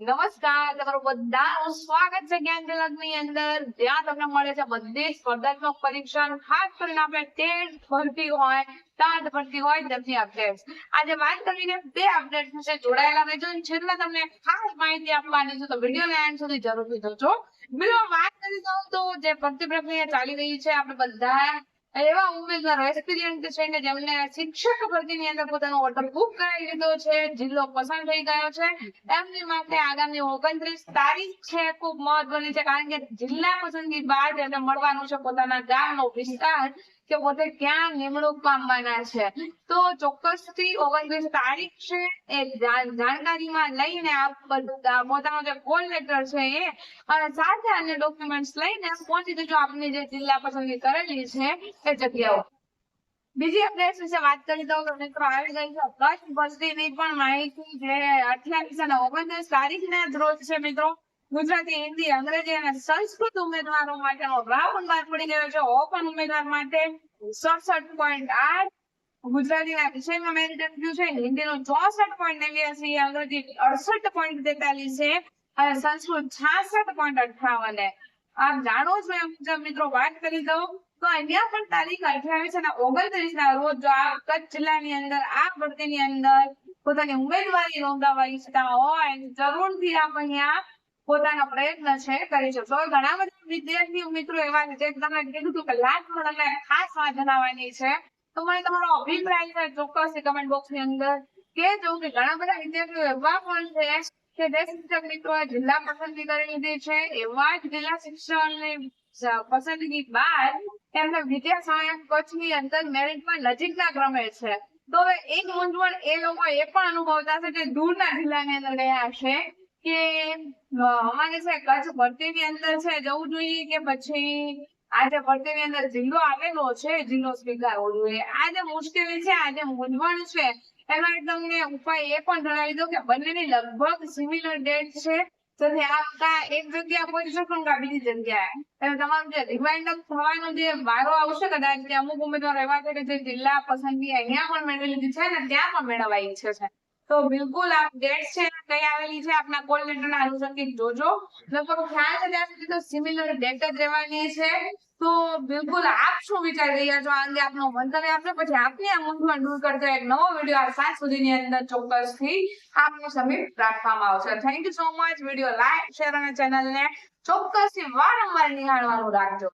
નમસ્કાર, તમારું બધાનું સ્વાગત છે જ્ઞાન તિલકની અંદર. જ્યાં તમને મળે છે બધી સ્પર્ધાત્મક પરીક્ષા ખાસ કરીને આપણે ટેટ ભરતી હોય ટાટ ભરતી હોય તેમની અપડેટ આજે વાત કરીને બે અપડેટ વિશે જોડાયેલા રહેજો છેલ્લે તમને ખાસ માહિતી આપવાની છે તો વીડિયો લાઈન સુધી જરૂરથી જોજો. બીજો વાત કરી દઉં તો જે ભરતી પ્રક્રિયા ચાલી રહી છે, આપણે બધા એવા ઉમેદવાર એક્સપિરિયન્સ છે. કે જેમને શિક્ષક ભરતીની અંદર પોતાનો ઓર્ડર બુક કરાવી લીધો છે. જિલ્લો પસંદ થઈ ગયો છે. એમની માટે આગામી ઓગણત્રીસ તારીખ છે. ખૂબ મહત્વની છે કારણ કે જિલ્લા પસંદગી બાદ એમને મળવાનું છે પોતાના ગામનો વિસ્તાર. કે પોતે ક્યાં નિમણૂક પામવાના છે? તો ચોક્કસથી ઓગણત્રીસ તારીખ છે, એ જાણકારીમાં લઈને આપ પોતાનો જે કોલ લેટર છે એ સાથે અન્ય ડોક્યુમેન્ટ્સ લઈને પહોંચી જજો આપની જે જિલ્લા પસંદગી કરેલી છે, એ જગ્યાઓ. બીજી અપડેટ વિશે વાત કરી દઉં તો મિત્રો આવી ગઈ છે, કચ્છ ભરતીની પણ માહિતી જે અઠ્યાવીસ અને ઓગણત્રીસ તારીખના ના રોજ છે મિત્રો. ગુજરાતી, હિન્દી, અંગ્રેજી અને સંસ્કૃત ઉમેદવારો માટેનો રાઉન્ડ બહાર પડી ગયો છે. ઓપન ઉમેદવાર માટે સડસઠ પોઈન્ટ આઠ. ગુજરાતીના વિષયમાં મેરિટ આપ્યું છે. હિન્દીનું ચોસઠ પોઈન્ટ નેવ્યાસી, અંગ્રેજી અડસઠ પોઈન્ટ તેતાલીસ છે અને સંસ્કૃત છાસઠ પોઈન્ટ અઠાવન આપ જાણો છો એ મુજબ મિત્રો વાત કરી દઉં તો અહીંયા પણ તારીખ અઠ્યાવીસ અને ઓગણત્રીસ ના રોજ જો આ કચ્છ જિલ્લાની અંદર, આ ભરતીની અંદર પોતાની ઉમેદવારી નોંધાવવા ઈચ્છતા હોય, જરૂરથી આપ અહીંયા પોતાના પ્રયત્ન છે, કરી શકશો તો ઘણા બધા વિદ્યાર્થી મિત્રો એવા છે જે તમને કીધું હતું કે લાસ્ટ તમને ખાસ વાત જણાવવાની છે. તો મને તમારો અભિપ્રાય છે ચોક્કસ કમેન્ટ બોક્સની અંદર કેજો કે ઘણા બધા વિદ્યાર્થીઓ એવા પણ છે કે જે શિક્ષક મિત્રોએ જિલ્લા પસંદગી કરી લીધી છે. એવા જ જિલ્લા શિક્ષણની પસંદગી બાદ એમને વિદ્યા સહાયક કચ્છની અંદર મેરિટમાં નજીકના ક્રમે છે. તો એક મૂંઝવણ એ લોકો એ પણ અનુભવતા છે કે દૂરના જિલ્લાની અંદર ગયા છે કે અમારે છે, કચ્છ ભરતીની અંદર છે, જવું જોઈએ કે પછી આજે ભરતી ભરતીની અંદર જિલ્લો આવેલો છે, જિલ્લો સ્વીકારવો જોઈએ? આ જે છે આ મૂંઝવણ છે. એમાં તમને ઉપાય એ પણ જણાવી દઉં કે બંનેની લગભગ સિમિલર ડેટ છે. તેથી એક જગ્યા પહોંચી શકો ને કા બીજી જગ્યાએ. એટલે તમારું જે રિમાઇન્ડ થવાનો જે વારો આવશે, કદાચ અમુક ઉમેદવાર એવા છે કે જે જિલ્લા પસંદગી અહીંયા પણ મેળવી લીધી છે ને ત્યાં પણ મેળવવા ઈચ્છે છે. તો બિલકુલ આપ ડેટ છે, કઈ આવેલી છે, આપના કોલ લેટર ના અનુસંધિત જોજો. લગભગ ખ્યાલ છે ત્યાં સુધી તો સિમિલર ડેટ જ રહેવાની છે. તો બિલકુલ આપ શું વિચારી રહ્યા છો? આ અંગે આપનો મંતવ્ય આપજો. પછી આપની આ મૂંઝવણ દૂર કરતો એક નવો વીડિયો આ સાત સુધીની અંદર ચોક્કસથી આપનું સમીપ રાખવામાં આવશે. Thank you so much video like share અને ચેનલને ચોક્કસથી વારંવાર નિહાળવાનું રાખજો.